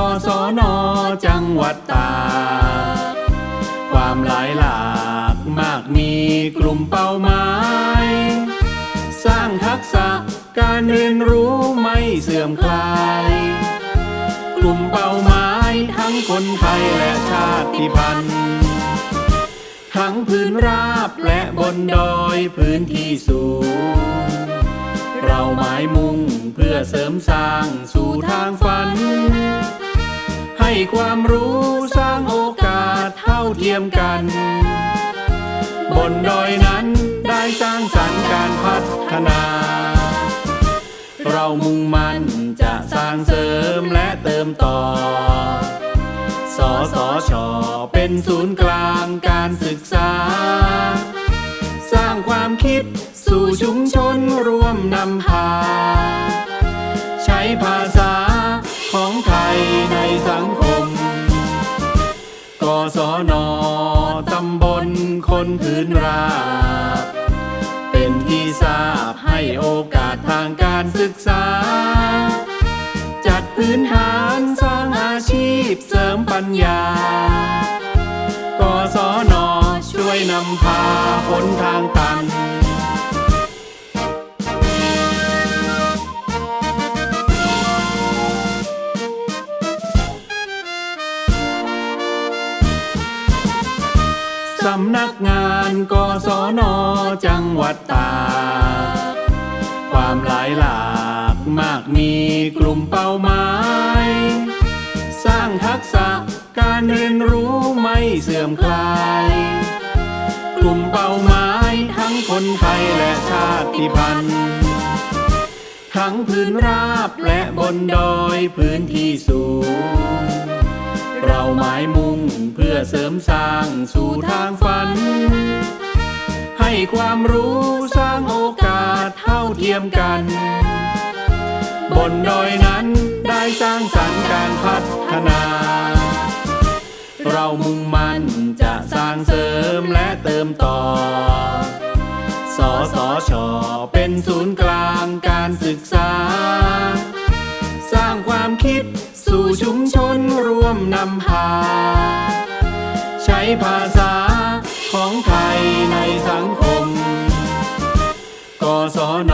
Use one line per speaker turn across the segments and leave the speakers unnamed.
สำนักงานกศนจังหวัดตากความหลายหลากมากมีกลุ่มเป้าหมาย สร้างทักษะการเรียนรู้ไม่เสื่อมคลาย กลุ่มเป้าหมายทั้งคนไทยและชาติพันธุ์ทั้งพื้นราบและบนดอยพื้นที่สูง เราหมายมุ่งเพื่อเสริมสร้างสู่ทางฝัน ให้ความรู้สร้างโอกาสเท่าเทียมกัน บนดอยนั้นได้สร้างสรรค์การพัฒนา เรามุ่งมั่นจะสร้างเสริมและเติมต่อ สสช เป็นศูนย์กลางการศึกษา สร้างความคิดสู่ชุมชนร่วมนำพา ใช้ภาษาของไทยในสังคม กศนตำบลคนพื้นราบเป็นที่ทราบให้โอกาสทางการศึกษา นักงานกศนจังหวัดตากความหลายหลากมากมีกลุ่มเป้าหมาย สร้างทักษะการเรียนรู้ไม่เสื่อมคลาย กลุ่มเป้าหมายทั้งคนไทยและชาติพันธุ์ทั้งพื้นราบและบนดอยพื้นที่สูง หมายมุ่งเพื่อเสริมสร้างสู่ทางฝัน ให้ความรู้สร้างโอกาสเท่าเทียมกัน บนดอยนั้นได้สร้างสรรค์การพัฒนา เรามุ่ง ใช้ภาษาของไทยในสังคม กศน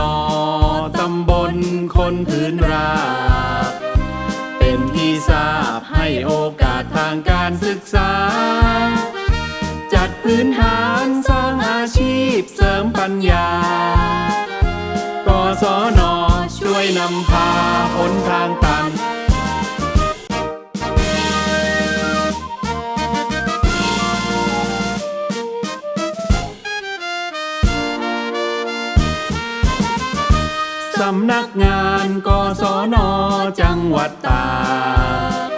ตำบลคนพื้นราบเป็นที่ทราบให้โอกาสทางการศึกษา สำนักงานกศนจังหวัดตาก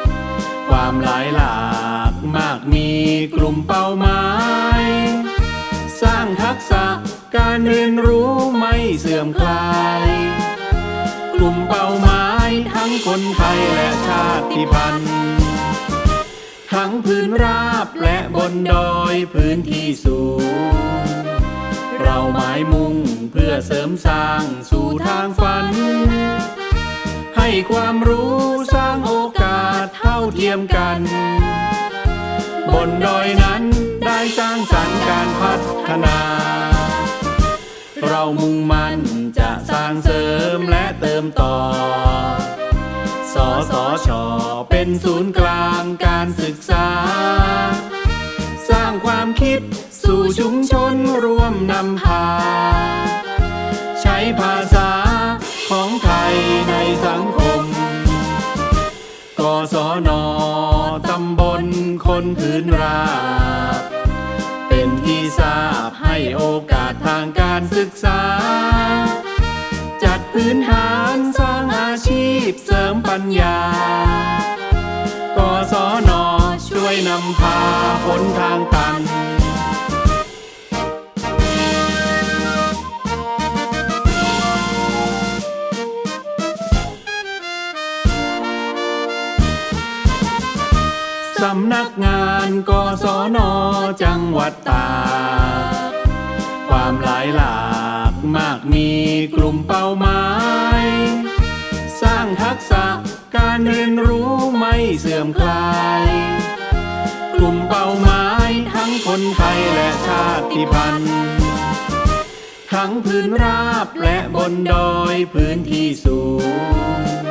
ความหลายหลากมากมีกลุ่มเป้าหมาย สร้างทักษะการเรียนรู้ไม่เสื่อมคลาย กลุ่มเป้าหมายทั้งคนไทยและชาติพันธุ์ทั้งพื้นราบและบนดอยพื้นที่สูง เราหมายมุ่งเพื่อเสริมสร้างสู่ทางฝัน ให้ความรู้สร้างโอกาสเท่าเทียมกัน บนดอยนั้นได้สร้างสรรค์การพัฒนา เรามุ่งมั่นจะสร้างเสริมและเติมต่อ สสช เป็นศูนย์กลางการศึกษา สร้างความคิด สู่ชุมชนร่วมนำพา ใช้ภาษาของไทยในสังคม กศนตำบลคนพื้นราบเป็นที่ทราบให้โอกาสทางการศึกษา จัดพื้นฐานสร้างอาชีพเสริมปัญญากศนช่วยนำพาหนทางตัน สำนักงานกศนจังหวัดตากความหลายหลากมากมีกลุ่มเป้าหมาย สร้างทักษะการการเรียนรู้ไม่เสื่อมคลาย กลุ่มเป้าหมายทั้งคนไทยและชาติพันธุ์ทั้งพื้นราบและบนดอยพื้นที่สูง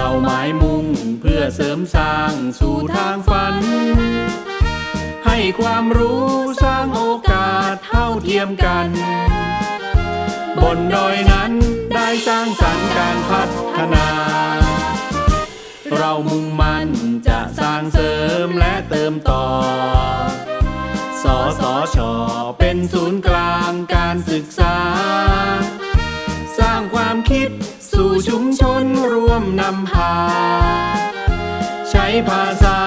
เราหมายมุ่งเพื่อเสริมสร้างสู่ทางฝัน ให้ความรู้สร้างโอกาสเท่าเทียมกัน บนดอยนั้นได้สร้างสรรค์การพัฒนา เรามุ่งมั่นจะสร้างเสริมและเติมต่อ สอสชเป็นศูนย์กลางการศึกษา มนำพา ใช้ภาษา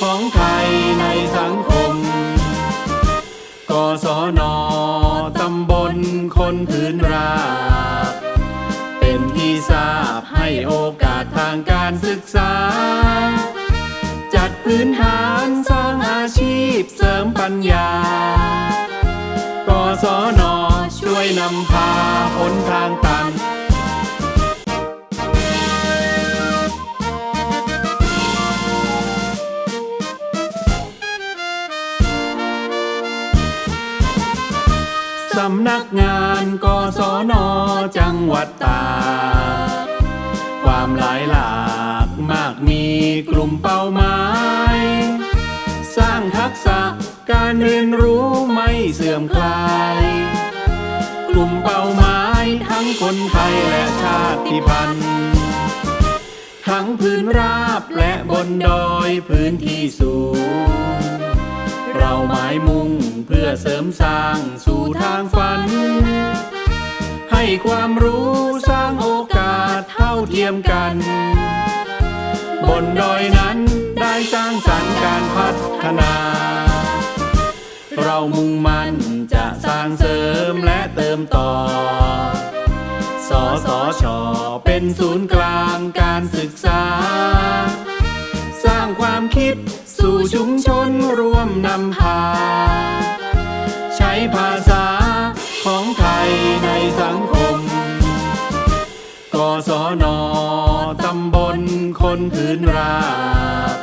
ของไทยในสังคม กศนตำบลคนพื้นราบเป็นที่ทราบให้โอกาสทางการศึกษา จัดพื้นฐานสร้างอาชีพเสริมปัญญา กศนช่วยนำพาหนทางตัน นักงานกศนจังหวัดตากความหลายหลากมากมีกลุ่มเป้าหมาย สร้างทักษะการเรียนรู้ไม่เสื่อมคลาย กลุ่มเป้าหมายทั้งคนไทยและชาติพันธุ์ทั้งพื้นราบและบนดอยพื้นที่สูง เราหมายมุ่งเพื่อเสริมสร้างสู่ทางฝัน ให้ความรู้สร้างโอกาสเท่าเทียมกัน บนดอยนั้นได้สร้างสรรค์การพัฒนา เรามุ่งมั่นจะสร้างเสริมและเติมต่อ สสช เป็นศูนย์กลางการศึกษา สร้างความคิดสู่ชุมชน วมนำพา ใช้ภาษาของไทยในสังคม กศนตำบลคนพื้นราบ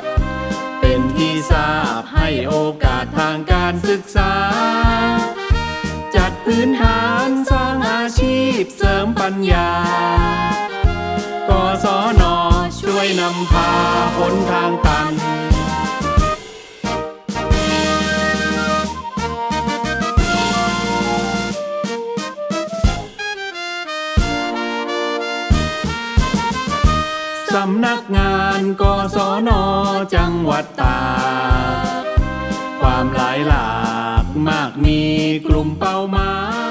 เป็นที่ทราบให้โอกาสทางการศึกษา จัดพื้นฐานสร้างอาชีพเสริมปัญญา กศนช่วยนำพาหนทางตัน สำนักงานกศนจังหวัดตากความหลายหลากมากมีกลุ่มเป้าหมาย